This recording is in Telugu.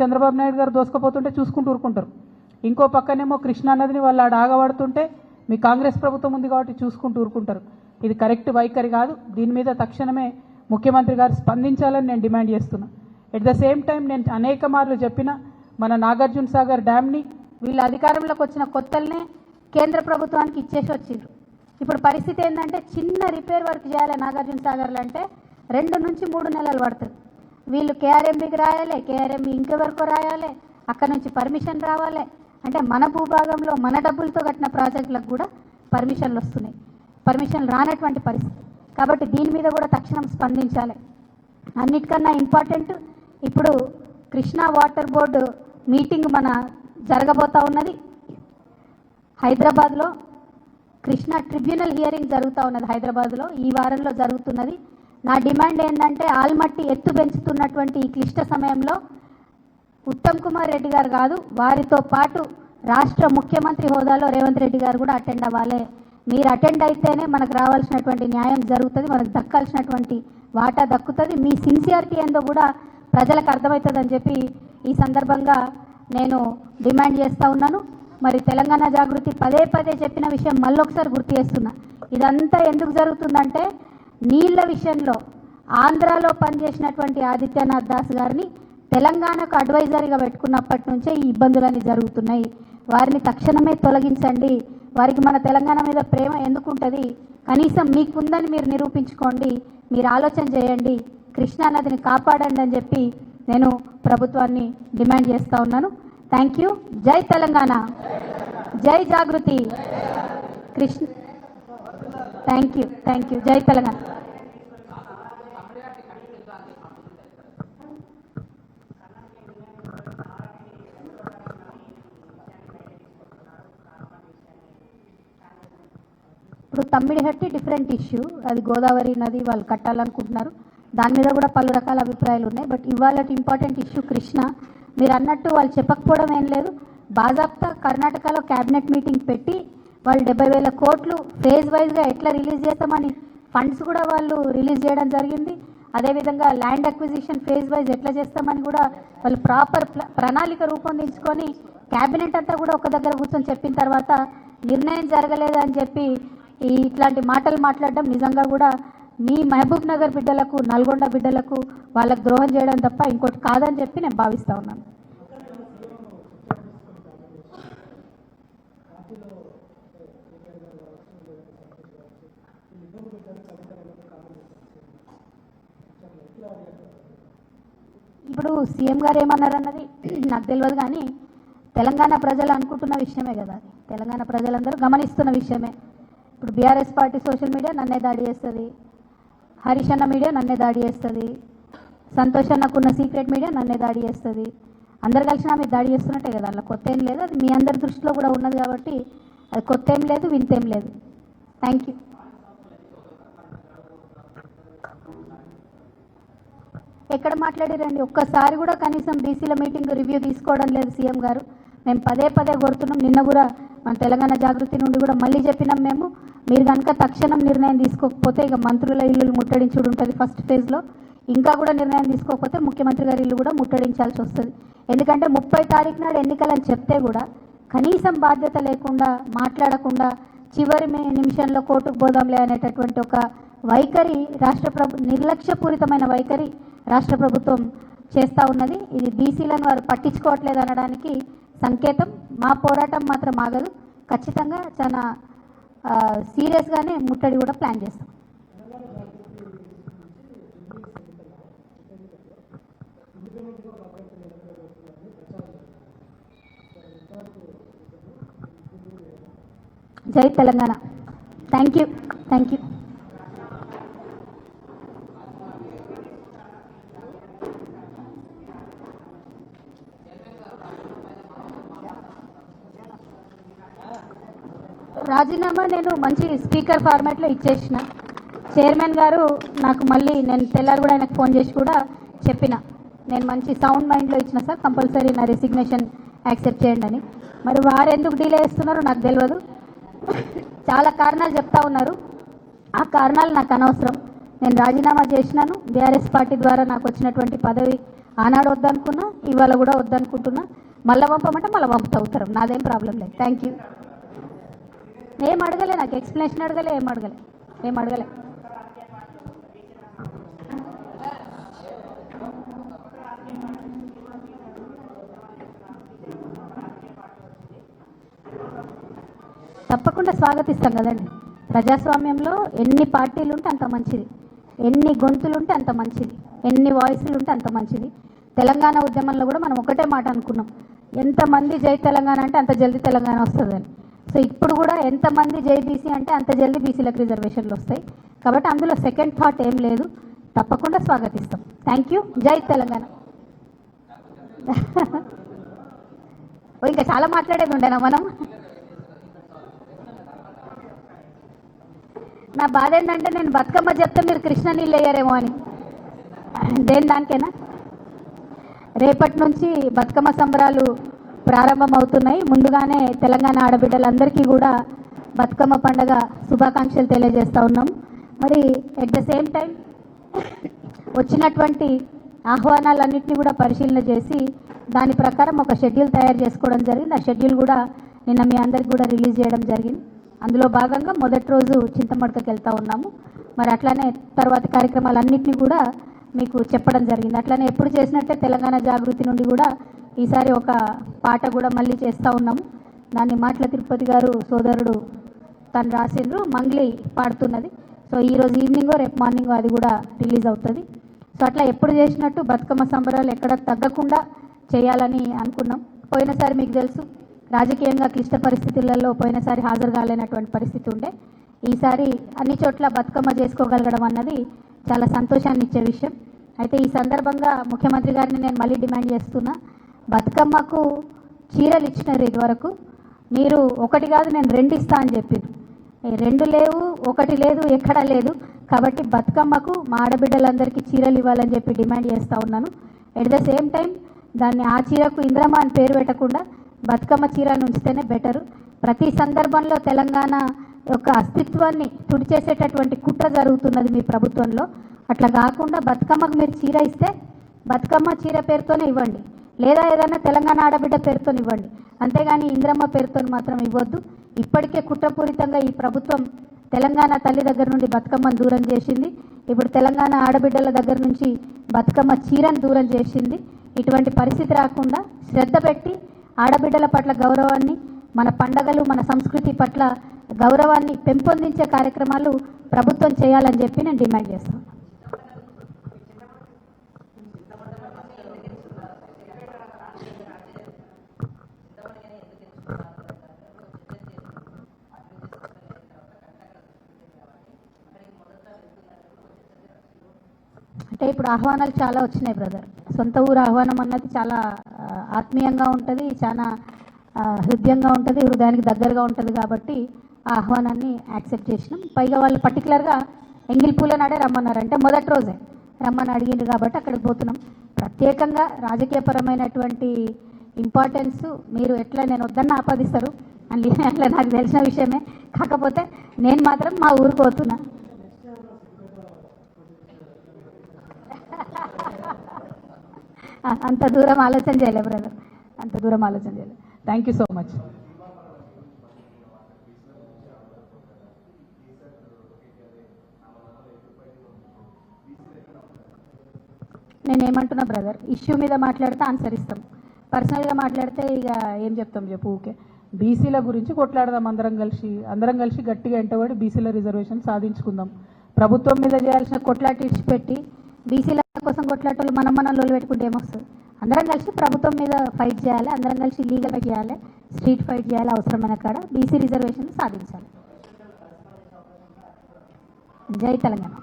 చంద్రబాబు నాయుడు గారు దోసుకుపోతుంటే చూసుకుంటూ ఊరుకుంటారు. ఇంకో పక్కనేమో కృష్ణా నదిని వాళ్ళు ఆడ ఆగబడుతుంటే మీ కాంగ్రెస్ ప్రభుత్వం ఉంది కాబట్టి చూసుకుంటూ ఊరుకుంటారు. ఇది కరెక్ట్ వైఖరి కాదు. దీని మీద తక్షణమే ముఖ్యమంత్రి గారు స్పందించాలని నేను డిమాండ్ చేస్తున్నా. ఎట్ ద సేమ్ టైం నేను అనేక మార్లు చెప్పిన మన నాగార్జున సాగర్ డ్యామ్ని వీళ్ళు అధికారంలోకి వచ్చిన కొత్తల్నే కేంద్ర ప్రభుత్వానికి ఇచ్చేసి వచ్చిండ్రు. ఇప్పుడు పరిస్థితి ఏంటంటే చిన్న రిపేర్ వర్క్ చేయాలి నాగార్జున సాగర్లు అంటే రెండు నుంచి మూడు నెలలు పడుతుంది. వీళ్ళు కేఆర్ఎంబికి రాయాలి కేఆర్ఎంబి ఇంకెవరికో రాయాలి అక్కడ నుంచి పర్మిషన్ రావాలి. అంటే మన భూభాగంలో మన డబ్బులతో కట్టిన ప్రాజెక్టులకు కూడా పర్మిషన్లు వస్తున్నాయి. పర్మిషన్ రానటువంటి పరిస్థితి. కాబట్టి దీని మీద కూడా తక్షణం స్పందించాలి. అన్నిటికన్నా ఇంపార్టెంట్ ఇప్పుడు కృష్ణా వాటర్ బోర్డు మీటింగ్ మన జరగబోతా ఉన్నది. హైదరాబాద్లో కృష్ణా ట్రిబ్యునల్ హియరింగ్ జరుగుతూ ఉన్నది హైదరాబాద్లో. ఈ వారంలో జరుగుతున్నది. నా డిమాండ్ ఏంటంటే ఆల్మట్టి ఎత్తు పెంచుతున్నటువంటి ఈ క్లిష్ట సమయంలో ఉత్తమ్ కుమార్ రెడ్డి గారు కాదు వారితో పాటు రాష్ట్ర ముఖ్యమంత్రి హోదాలో రేవంత్ రెడ్డి గారు కూడా అటెండ్ అవ్వాలి. మీరు అటెండ్ అయితేనే మనకు రావాల్సినటువంటి న్యాయం జరుగుతుంది మనకు దక్కాల్సినటువంటి వాటా దక్కుతుంది. మీ సిన్సియారిటీ ఏందో కూడా ప్రజలకు అర్థమవుతుందని చెప్పి ఈ సందర్భంగా నేను డిమాండ్ చేస్తూ ఉన్నాను. మరి తెలంగాణ జాగృతి పదే పదే చెప్పిన విషయం మళ్ళొకసారి గుర్తు చేస్తున్నా. ఇదంతా ఎందుకు జరుగుతుందంటే నీళ్ళ విషయంలో ఆంధ్రాలో పనిచేసినటువంటి ఆదిత్యనాథ్ దాస్ గారిని తెలంగాణకు అడ్వైజర్గా పెట్టుకున్నప్పటి నుంచే ఈ ఇబ్బందులన్నీ జరుగుతున్నాయి. వారిని తక్షణమే తొలగించండి. వారికి మన తెలంగాణ మీద ప్రేమ ఎందుకు ఉంటుంది కనీసం మీకుందని మీరు నిరూపించుకోండి. మీరు ఆలోచన చేయండి. కృష్ణా నదిని కాపాడండి అని చెప్పి నేను ప్రభుత్వాన్ని డిమాండ్ చేస్తూ ఉన్నాను. Thank you. జై తెలంగాణ. జై Jagruthi. Krishna thank you thank you. జై తెలంగాణ. ఇప్పుడు తమ్మిడిహట్టి డిఫరెంట్ ఇష్యూ. అది గోదావరి నది వాళ్ళు కట్టాలనుకుంటున్నారు. దాని మీద కూడా పలు రకాల అభిప్రాయాలు ఉన్నాయి. బట్ ఇవాళ ఇంపార్టెంట్ ఇష్యూ కృష్ణ. మీరు అన్నట్టు వాళ్ళు చెప్పకపోవడం ఏం లేదు. బాజాప్తా కర్ణాటకలో క్యాబినెట్ మీటింగ్ పెట్టి వాళ్ళు డెబ్బై వేల కోట్లు ఫేజ్ వైజ్గా ఎట్లా రిలీజ్ చేస్తామని ఫండ్స్ కూడా వాళ్ళు రిలీజ్ చేయడం జరిగింది. అదేవిధంగా ల్యాండ్ అక్విజిషన్ ఫేజ్ వైజ్ ఎట్లా చేస్తామని కూడా వాళ్ళు ప్రాపర్ ప్రణాళిక రూపొందించుకొని క్యాబినెట్ అంతా కూడా ఒక దగ్గర కూర్చొని చెప్పిన తర్వాత నిర్ణయం జరగలేదు అని చెప్పి ఈ ఇట్లాంటి మాటలు మాట్లాడడం నిజంగా కూడా మీ మహబూబ్ నగర్ బిడ్డలకు నల్గొండ బిడ్డలకు వాళ్ళకు ద్రోహం చేయడం తప్ప ఇంకోటి కాదని చెప్పి నేను భావిస్తా ఉన్నాను. ఇప్పుడు సీఎం గారు ఏమన్నారన్నది నాకు తెలియదు కానీ తెలంగాణ ప్రజలు అనుకుంటున్న విషయమే కదా అది. తెలంగాణ ప్రజలందరూ గమనిస్తున్న విషయమే. ఇప్పుడు బీఆర్ఎస్ పార్టీ సోషల్ మీడియా నన్నే దాడి చేస్తుంది. హరీష్ అన్న మీడియా నన్నే దాడి చేస్తుంది. సంతోష్ అన్నకున్న సీక్రెట్ మీడియా నన్నే దాడి చేస్తుంది. అందరు కలిసి నా మీద దాడి చేస్తున్నట్టే కదా. అలా కొత్త ఏం లేదు. అది మీ అందరి దృష్టిలో కూడా ఉన్నది కాబట్టి అది కొత్త ఏం లేదు వింతేం లేదు. థ్యాంక్ యూ ఎక్కడ మాట్లాడారండి? ఒక్కసారి కూడా కనీసం బీసీల మీటింగ్ రివ్యూ తీసుకోవడం లేదు సీఎం గారు. మేము పదే పదే కోరుతున్నాం నిన్న కూడా మన తెలంగాణ జాగృతి నుండి కూడా మళ్ళీ చెప్పినాం మేము. మీరు కనుక తక్షణం నిర్ణయం తీసుకోకపోతే ఇక మంత్రుల ఇల్లు ముట్టడించుడు ఉంటుంది ఫస్ట్ ఫేజ్లో ఇంకా కూడా నిర్ణయం తీసుకోకపోతే ముఖ్యమంత్రి గారి ఇల్లు కూడా ముట్టడించాల్సి వస్తుంది. ఎందుకంటే ముప్పై తారీఖు నాడు ఎన్నికలని చెప్తే కూడా కనీసం బాధ్యత లేకుండా మాట్లాడకుండా చివరి మే- నిమిషంలో కోర్టుకు పోదాంలే అనేటటువంటి ఒక వైఖరి రాష్ట్ర ప్రభు నిర్లక్ష్యపూరితమైన వైఖరి రాష్ట్ర ప్రభుత్వం చేస్తూ ఉన్నది. ఇది బీసీలను వారు పట్టించుకోవట్లేదు అనడానికి సంకేతం. మా పోరాటం మాత్రం ఆగదు. ఖచ్చితంగా చాలా సీరియస్గానే ముట్టడి కూడా ప్లాన్ చేస్తాం. జై Telangana. Thank you thank you రాజీనామా నేను మంచి స్పీకర్ ఫార్మాట్లో ఇచ్చేసిన. చైర్మన్ గారు నాకు మళ్ళీ నేను తెల్లారి కూడా ఆయనకు ఫోన్ చేసి కూడా చెప్పిన. నేను మంచి సౌండ్ మైండ్లో ఇచ్చిన సార్ కంపల్సరీ నా రెసిగ్నేషన్ యాక్సెప్ట్ చేయండి అని. మరి వారు ఎందుకు డీలే చేస్తున్నారో నాకు తెలియదు చాలా కారణాలు చెప్తా ఉన్నారు. ఆ కారణాలు నాకు అనవసరం. నేను రాజీనామా చేసినాను. బీఆర్ఎస్ పార్టీ ద్వారా నాకు వచ్చినటువంటి పదవి ఆనాడు వద్దనుకున్నా ఇవాళ కూడా వద్దనుకుంటున్నా. మళ్ళీ పంపమంటే మళ్ళీ పంపుతా ఉత్తరం. నాదేం ప్రాబ్లం లేదు. థ్యాంక్ యూ ఏం అడగలే నాకు ఎక్స్ప్లెనేషన్ అడగలే ఏం అడగలే ఏం అడగలే. తప్పకుండా స్వాగతిస్తాం కదండి. ప్రజాస్వామ్యంలో ఎన్ని పార్టీలు ఉంటే అంత మంచిది. ఎన్ని గొంతులు ఉంటే అంత మంచిది. ఎన్ని వాయిస్లు ఉంటే అంత మంచిది. తెలంగాణ ఉద్యమంలో కూడా మనం ఒకటే మాట అనుకున్నాం. ఎంతమంది జై తెలంగాణ అంటే అంత జల్దీ తెలంగాణ వస్తుందని. సో ఇప్పుడు కూడా ఎంతమంది జై బీసీ అంటే అంత జల్దీ బీసీలకు రిజర్వేషన్లు వస్తాయి. కాబట్టి అందులో సెకండ్ థాట్ ఏం లేదు. తప్పకుండా స్వాగతిస్తాం. థ్యాంక్ యూ జై తెలంగాణ. ఓ, ఇంకా చాలా మాట్లాడేది ఉండేనా మనం? నా బాధ ఏంటంటే నేను బతుకమ్మ చెప్తే మీరు కృష్ణ నీళ్ళు వేయరేమో అని. దేని దానికేనా? రేపటి నుంచి బతుకమ్మ సంబరాలు ప్రారంభమవుతున్నాయి. ముందుగానే తెలంగాణ ఆడబిడ్డలందరికీ కూడా బతుకమ్మ పండగ శుభాకాంక్షలు తెలియజేస్తూ ఉన్నాం. మరి ఎట్ ద సేమ్ టైం వచ్చినటువంటి ఆహ్వానాలన్నింటినీ కూడా పరిశీలన చేసి దాని ప్రకారం ఒక షెడ్యూల్ తయారు చేసుకోవడం జరిగింది. ఆ షెడ్యూల్ కూడా నిన్న మీ అందరికి కూడా రిలీజ్ చేయడం జరిగింది. అందులో భాగంగా మొదటి రోజు చింతమడకకి వెళ్తా ఉన్నాము. మరి అట్లానే తర్వాత కార్యక్రమాలన్నింటినీ కూడా మీకు చెప్పడం జరిగింది. అట్లనే ఎప్పుడు చేసినట్టే తెలంగాణ జాగృతి నుండి కూడా ఈసారి ఒక పాట కూడా మళ్ళీ చేస్తూ ఉన్నాము. దాన్ని మాటల తిరుపతి గారు సోదరుడు తను రాసిండ్రు మంగ్లీ పాడుతున్నది. సో ఈ రోజు ఈవినింగ్ రేపు మార్నింగ్ అది కూడా రిలీజ్ అవుతుంది. సో అట్లా ఎప్పుడు చేసినట్టు బతుకమ్మ సంబరాలు ఎక్కడ తగ్గకుండా చేయాలని అనుకున్నాం. పోయినసారి మీకు తెలుసు రాజకీయంగా క్లిష్ట పరిస్థితులలో పోయినసారి హాజరు కాలేనటువంటి పరిస్థితి ఉండే. ఈసారి అన్ని చోట్ల బతుకమ్మ చేసుకోగలగడం అన్నది చాలా సంతోషాన్ని ఇచ్చే విషయం. అయితే ఈ సందర్భంగా ముఖ్యమంత్రి గారిని నేను మళ్ళీ డిమాండ్ చేస్తున్నా బతుకమ్మకు చీరలు ఇచ్చినారు ఇదివరకు. మీరు ఒకటి కాదు నేను రెండు ఇస్తా అని చెప్పారు రెండు లేవు ఒకటి లేదు ఎక్కడా లేదు. కాబట్టి బతుకమ్మకు మా ఆడబిడ్డలందరికీ చీరలు ఇవ్వాలని చెప్పి డిమాండ్ చేస్తూ ఉన్నాను. ఎట్ ద సేమ్ టైం దాన్ని ఆ చీరకు ఇంద్రమ్మ అని పేరు పెట్టకుండా బతుకమ్మ చీరను ఉంచితేనే బెటరు. ప్రతి సందర్భంలో తెలంగాణ యొక్క అస్తిత్వాన్ని తుడిచేసేటటువంటి కుట్ర జరుగుతున్నది మీ ప్రభుత్వంలో. అట్లా కాకుండా బతుకమ్మకు మీరు చీర ఇస్తే బతుకమ్మ చీర పేరుతోనే ఇవ్వండి. లేదా ఏదైనా తెలంగాణ ఆడబిడ్డ పేరుతో ఇవ్వండి. అంతేగాని ఇంద్రమ్మ పేరుతో మాత్రం ఇవ్వద్దు. ఇప్పటికే కుట్రపూరితంగా ఈ ప్రభుత్వం తెలంగాణ తల్లి దగ్గర నుండి బతుకమ్మను దూరం చేసింది. ఇప్పుడు తెలంగాణ ఆడబిడ్డల దగ్గర నుంచి బతుకమ్మ చీరను దూరం చేసింది. ఇటువంటి పరిస్థితి రాకుండా శ్రద్ధ పెట్టి ఆడబిడ్డల పట్ల గౌరవాన్ని మన పండగలు మన సంస్కృతి పట్ల గౌరవాన్ని పెంపొందించే కార్యక్రమాలు ప్రభుత్వం చేయాలని చెప్పి నేను డిమాండ్ చేస్తాను. అంటే ఇప్పుడు ఆహ్వానాలు చాలా వచ్చినాయి బ్రదర్ సొంత ఊరు ఆహ్వానం అన్నది చాలా ఆత్మీయంగా ఉంటుంది చాలా హృదయంగా ఉంటుంది హృదయానికి దగ్గరగా ఉంటుంది కాబట్టి ఆహ్వానాన్ని యాక్సెప్ట్ చేసినాం. పైగా వాళ్ళు పర్టికులర్గా ఎంగిల్ పూల నాడే రమ్మన్నారు అంటే మొదటి రోజే. రమ్మని అడిగిండ్రు కాబట్టి అక్కడికి పోతున్నాం. ప్రత్యేకంగా రాజకీయపరమైనటువంటి ఇంపార్టెన్స్ మీరు ఎట్లా నేను వద్దన్న ఆపాదిస్తారు. అని అట్లా నాకు తెలిసిన విషయమే. కాకపోతే నేను మాత్రం మా ఊరికి పోతున్నా. అంత దూరం ఆలోచన చేయలే బ్రదర్ అంత దూరం ఆలోచన చేయలేదు థ్యాంక్ యూ సో మచ్ నేను ఏమంటున్నా బ్రదర్ ఇష్యూ మీద మాట్లాడితే ఆన్సర్ ఇస్తాం. పర్సనల్గా మాట్లాడితే ఇక ఏం చెప్తాం చెప్పు ఊకే బీసీల గురించి కొట్లాడదాం అందరం కలిసి. అందరం కలిసి గట్టిగా ఎంటబడి బీసీల రిజర్వేషన్ సాధించుకుందాం. ప్రభుత్వం మీద చేయాల్సిన కొట్లాట ఇచ్చిపెట్టి బీసీల కోసం కొట్లాటలు మనం మనం లోలు పెట్టుకుంటే ఏమొస్తుంది? అందరం కలిసి ప్రభుత్వం మీద ఫైట్ చేయాలి అందరం కలిసి లీగల్గా చేయాలి స్ట్రీట్ ఫైట్ చేయాలి అవసరమైన కాడ బీసీ రిజర్వేషన్ సాధించాలి. జై తెలంగాణ.